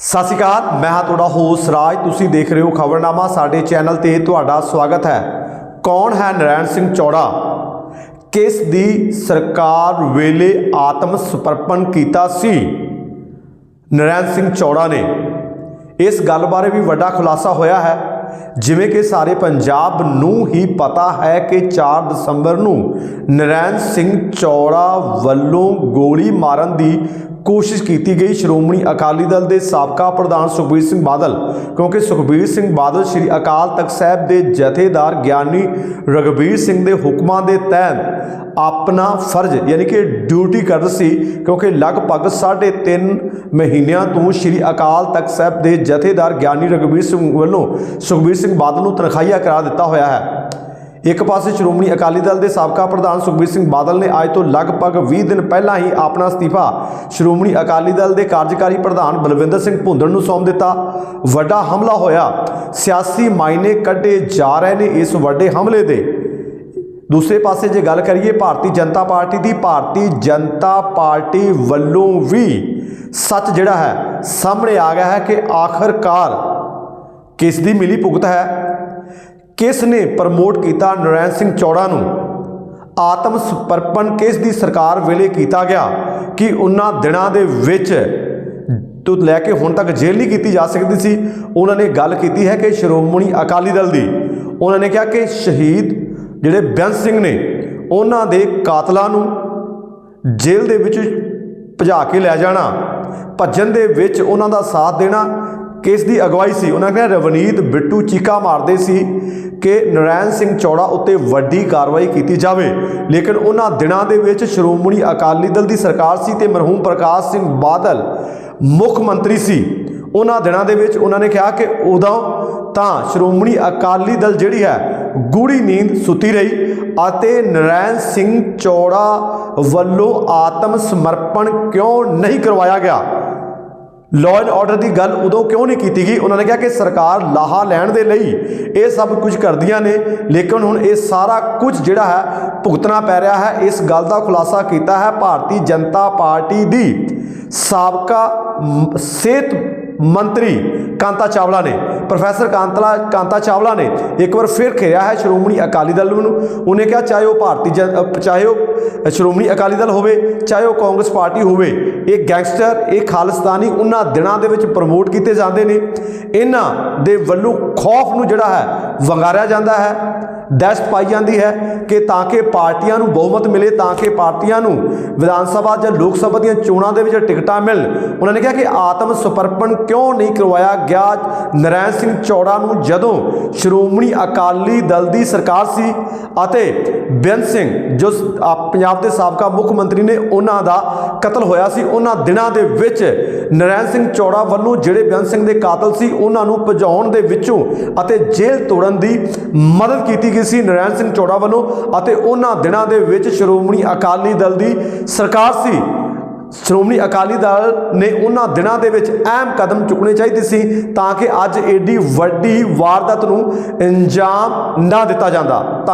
ਸਤਿ ਸ਼੍ਰੀ ਅਕਾਲ, ਮੈਂ ਹਾਂ ਤੁਹਾਡਾ ਹੋਸ ਰਾਜ। ਤੁਸੀਂ ਦੇਖ ਰਹੇ ਹੋ ਖਬਰਨਾਮਾ, ਸਾਡੇ ਚੈਨਲ ਤੇ ਤੁਹਾਡਾ ਸਵਾਗਤ ਹੈ। ਕੌਣ ਹੈ ਨਰੈਣ ਸਿੰਘ ਚੌੜਾ? ਕਿਸ ਦੀ ਸਰਕਾਰ ਵੇਲੇ ਆਤਮ ਸਮਰਪਣ ਕੀਤਾ ਸੀ? ਨਰੈਣ ਸਿੰਘ ਚੌੜਾ ਨੇ। ਇਸ ਗੱਲ ਬਾਰੇ ਵੀ ਵੱਡਾ ਖੁਲਾਸਾ ਹੋਇਆ ਹੈ। ਜਿਵੇਂ ਕਿ ਸਾਰੇ ਪੰਜਾਬ ਨੂੰ ਹੀ ਪਤਾ ਹੈ ਕਿ 4 ਦਸੰਬਰ ਨੂੰ ਨਰੈਣ ਸਿੰਘ ਚੌੜਾ ਵੱਲੋਂ ਗੋਲੀ ਮਾਰਨ ਦੀ ਕੋਸ਼ਿਸ਼ ਕੀਤੀ ਗਈ ਸ਼੍ਰੋਮਣੀ ਅਕਾਲੀ ਦਲ ਦੇ ਸਾਬਕਾ ਪ੍ਰਧਾਨ ਸੁਖਬੀਰ ਸਿੰਘ ਬਾਦਲ, ਕਿਉਂਕਿ ਸੁਖਬੀਰ ਸਿੰਘ ਬਾਦਲ ਸ੍ਰੀ ਅਕਾਲ ਤਖਤ ਸਾਹਿਬ ਦੇ ਜਥੇਦਾਰ ਗਿਆਨੀ ਰਗਬੀਰ ਸਿੰਘ ਦੇ ਹੁਕਮਾਂ ਦੇ ਤਹਿਤ ਆਪਣਾ ਫਰਜ਼ ਯਾਨੀ ਕਿ ਡਿਊਟੀ ਕਰ ਰਹੇ ਸੀ, ਕਿਉਂਕਿ ਲਗਭਗ 3.5 ਮਹੀਨਿਆਂ ਤੋਂ ਸ੍ਰੀ ਅਕਾਲ ਤਖਤ ਸਾਹਿਬ ਦੇ ਜਥੇਦਾਰ ਗਿਆਨੀ ਰਗਬੀਰ ਸਿੰਘ ਵੱਲੋਂ ਸੁਖਬੀਰ ਸਿੰਘ ਬਾਦਲ ਨੂੰ ਤਨਖਾਹੀਆ ਕਰਾ ਦਿੱਤਾ ਹੋਇਆ ਹੈ। ਇੱਕ ਪਾਸੇ ਸ਼੍ਰੋਮਣੀ ਅਕਾਲੀ ਦਲ ਦੇ ਸਾਬਕਾ ਪ੍ਰਧਾਨ ਸੁਖਬੀਰ ਸਿੰਘ ਬਾਦਲ ਨੇ ਅੱਜ ਤੋਂ ਲਗਭਗ 20 ਦਿਨ ਪਹਿਲਾਂ ਹੀ ਆਪਣਾ ਅਸਤੀਫਾ ਸ਼੍ਰੋਮਣੀ ਅਕਾਲੀ ਦਲ ਦੇ ਕਾਰਜਕਾਰੀ ਪ੍ਰਧਾਨ ਬਲਵਿੰਦਰ ਸਿੰਘ ਭੁੰਦੜ ਨੂੰ ਸੌਂਪ ਦਿੱਤਾ। ਵੱਡਾ ਹਮਲਾ ਹੋਇਆ। ਸਿਆਸੀ ਮਾਇਨੇ ਕੱਢੇ ਜਾ ਰਹੇ ਨੇ ਇਸ ਵੱਡੇ ਹਮਲੇ ਦੇ। ਦੂਸਰੇ ਪਾਸੇ ਜੇ ਗੱਲ ਕਰੀਏ, ਭਾਰਤੀ ਜਨਤਾ ਪਾਰਟੀ ਦੀ, ਭਾਰਤੀ ਜਨਤਾ ਪਾਰਟੀ ਵੱਲੋਂ ਵੀ ਸੱਚ ਜਿਹੜਾ ਹੈ, ਸਾਹਮਣੇ ਆ ਗਿਆ ਹੈ ਕਿ ਆਖਰਕਾਰ ਕਿਸ ਦੀ ਮਿਲੀ ਭੁਗਤ ਹੈ? ਕਿਸ ਨੇ ਪ੍ਰਮੋਟ ਕੀਤਾ ਨਰੈਣ ਸਿੰਘ ਚੌੜਾ ਨੂੰ? ਆਤਮ ਸਮਰਪਣ ਕਿਸ ਦੀ ਸਰਕਾਰ ਵੇਲੇ ਕੀਤਾ ਗਿਆ ਕਿ ਉਹਨਾਂ ਦਿਨਾਂ ਦੇ ਵਿੱਚ ਤੋਂ ਲੈ ਕੇ ਹੁਣ ਤੱਕ ਜੇਲ੍ਹ ਨਹੀਂ ਕੀਤੀ ਜਾ ਸਕਦੀ ਸੀ? ਉਹਨਾਂ ਨੇ ਗੱਲ ਕੀਤੀ ਹੈ ਕਿ ਸ਼੍ਰੋਮਣੀ ਅਕਾਲੀ ਦਲ ਦੀ। ਉਹਨਾਂ ਨੇ ਕਿਹਾ ਕਿ ਸ਼ਹੀਦ ਜਿਹੜੇ ਬੇਅੰਤ ਸਿੰਘ ਨੇ, ਉਹਨਾਂ ਦੇ ਕਾਤਲਾਂ ਨੂੰ ਜੇਲ੍ਹ ਦੇ ਵਿੱਚ ਭਜਾ ਕੇ ਲੈ ਜਾਣਾ, ਭੱਜਣ ਦੇ ਵਿੱਚ ਉਹਨਾਂ ਦਾ ਸਾਥ ਦੇਣਾ ਕੇਸ ਦੀ ਅਗਵਾਈ ਸੀ। ਉਹਨਾਂ ਕਹਿੰਦੇ ਰਵਨੀਤ ਬਿੱਟੂ ਚੀਕਾ ਮਾਰਦੇ ਸੀ ਕਿ ਨਰੈਣ ਸਿੰਘ ਚੌੜਾ ਉੱਤੇ ਵੱਡੀ ਕਾਰਵਾਈ ਕੀਤੀ ਜਾਵੇ। ਲੇਕਿਨ ਉਹਨਾਂ ਦਿਨਾਂ ਦੇ ਵਿੱਚ ਸ਼੍ਰੋਮਣੀ ਅਕਾਲੀ ਦਲ ਦੀ ਸਰਕਾਰ ਸੀ ਤੇ ਮਰਹੂਮ ਪ੍ਰਕਾਸ਼ ਸਿੰਘ ਬਾਦਲ ਮੁੱਖ ਮੰਤਰੀ ਸੀ। ਉਹਨਾਂ ਦਿਨਾਂ ਦੇ ਵਿੱਚ ਉਹਨਾਂ ਨੇ ਕਿਹਾ ਕਿ ਉਦੋਂ ਤਾਂ ਸ਼੍ਰੋਮਣੀ ਅਕਾਲੀ ਦਲ ਜਿਹੜੀ ਹੈ ਗੂੜੀ ਨੀਂਦ ਸੁੱਤੀ ਰਹੀ ਅਤੇ ਨਰੈਣ ਸਿੰਘ ਚੌੜਾ ਵੱਲੋਂ ਆਤਮ ਸਮਰਪਣ ਕਿਉਂ ਨਹੀਂ ਕਰਵਾਇਆ ਗਿਆ? ਲਾਅ ਐਂਡ ਆਰਡਰ ਦੀ ਗੱਲ ਉਦੋਂ ਕਿਉਂ ਨਹੀਂ ਕੀਤੀ ਗਈ? ਉਹਨਾਂ ਨੇ ਕਿਹਾ ਕਿ ਸਰਕਾਰ ਲਾਹਾ ਲੈਣ ਦੇ ਲਈ ਇਹ ਸਭ ਕੁਝ ਕਰਦੀਆਂ ਨੇ, ਲੇਕਿਨ ਹੁਣ ਇਹ ਸਾਰਾ ਕੁਝ ਜਿਹੜਾ ਹੈ ਭੁਗਤਣਾ ਪੈ ਰਿਹਾ ਹੈ। ਇਸ ਗੱਲ ਦਾ ਖੁਲਾਸਾ ਕੀਤਾ ਹੈ ਭਾਰਤੀ ਜਨਤਾ ਪਾਰਟੀ ਦੀ ਸਾਬਕਾ ਸਿਹਤ ਮੰਤਰੀ ਕਾਂਤਾ ਚਾਵਲਾ ਨੇ, ਪ੍ਰੋਫੈਸਰ ਕਾਂਤਲਾ, ਕਾਂਤਾ ਚਾਵਲਾ ਨੇ ਇੱਕ ਵਾਰ ਫਿਰ ਘੇਰਿਆ ਹੈ ਸ਼੍ਰੋਮਣੀ ਅਕਾਲੀ ਦਲ ਨੂੰ। ਉਹਨੇ ਕਿਹਾ, ਚਾਹੇ ਉਹ ਭਾਰਤੀ ਜਨ ਚਾਹੇ ਉਹ ਸ਼੍ਰੋਮਣੀ ਅਕਾਲੀ ਦਲ ਹੋਵੇ, ਚਾਹੇ ਉਹ ਕਾਂਗਰਸ ਪਾਰਟੀ ਹੋਵੇ, ਇਹ ਗੈਂਗਸਟਰ, ਇਹ ਖਾਲਿਸਤਾਨੀ ਉਹਨਾਂ ਦਿਨਾਂ ਦੇ ਵਿੱਚ ਪ੍ਰਮੋਟ ਕੀਤੇ ਜਾਂਦੇ ਨੇ। ਇਹਨਾਂ ਦੇ ਵੱਲੋਂ ਖੌਫ ਨੂੰ ਜਿਹੜਾ ਹੈ ਵੰਗਾਰਿਆ ਜਾਂਦਾ ਹੈ, ਦਹਿਸ਼ਤ ਪਾਈ ਜਾਂਦੀ ਹੈ ਕਿ ਤਾਂ ਕਿ ਪਾਰਟੀਆਂ ਨੂੰ ਬਹੁਮਤ ਮਿਲੇ, ਤਾਂ ਕਿ ਪਾਰਟੀਆਂ ਨੂੰ ਵਿਧਾਨ ਸਭਾ ਜਾਂ ਲੋਕ ਸਭਾ ਦੀਆਂ ਚੋਣਾਂ ਦੇ ਵਿੱਚ ਟਿਕਟਾਂ ਮਿਲਣ। ਉਹਨਾਂ ਨੇ ਕਿਹਾ ਕਿ ਆਤਮ ਸਮਰਪਣ ਕਿਉਂ ਨਹੀਂ ਕਰਵਾਇਆ ਗਿਆ? ਨਰੈਣ ਸਿੰਘ ਚੌੜਾ ਨੂੰ ਜਦੋਂ ਸ਼੍ਰੋਮਣੀ ਅਕਾਲੀ ਦਲ ਦੀ ਸਰਕਾਰ ਸੀ ਅਤੇ ਬੇਅੰਤ ਸਿੰਘ, ਜੋ ਪੰਜਾਬ ਦੇ ਸਾਬਕਾ ਮੁੱਖ ਮੰਤਰੀ ਨੇ ਉਹਨਾਂ ਦਾ ਕਤਲ ਹੋਇਆ ਸੀ, ਉਹਨਾਂ ਦਿਨਾਂ ਦੇ ਵਿੱਚ ਨਰੈਣ ਸਿੰਘ ਚੌੜਾ ਵੱਲੋਂ ਜਿਹੜੇ ਬੇਅੰਤ ਸਿੰਘ ਦੇ ਕਾਤਲ ਸੀ, ਉਹਨਾਂ ਨੂੰ ਭਜਾਉਣ ਦੇ ਵਿੱਚੋਂ ਅਤੇ ਜੇਲ੍ਹ ਤੋੜਨ ਦੀ ਮਦਦ ਕੀਤੀ ਗਈ ਸੀ ਨਰੈਣ ਸਿੰਘ ਚੌੜਾ ਵੱਲੋਂ ਅਤੇ ਉਹਨਾਂ ਦਿਨਾਂ ਦੇ ਵਿੱਚ ਸ਼੍ਰੋਮਣੀ ਅਕਾਲੀ ਦਲ ਦੀ ਸਰਕਾਰ ਸੀ। ਸ਼੍ਰੋਮਣੀ ਅਕਾਲੀ ਦਲ ਨੇ ਉਹਨਾਂ ਦਿਨਾਂ ਦੇ ਵਿੱਚ ਅਹਿਮ ਕਦਮ ਚੁੱਕਣੇ ਚਾਹੀਦੇ ਸੀ ਤਾਂ ਕਿ ਅੱਜ ਏਡੀ ਵੱਡੀ ਵਾਰਦਾਤ ਨੂੰ ਅੰਜਾਮ ਨਾ ਦਿੱਤਾ ਜਾਂਦਾ।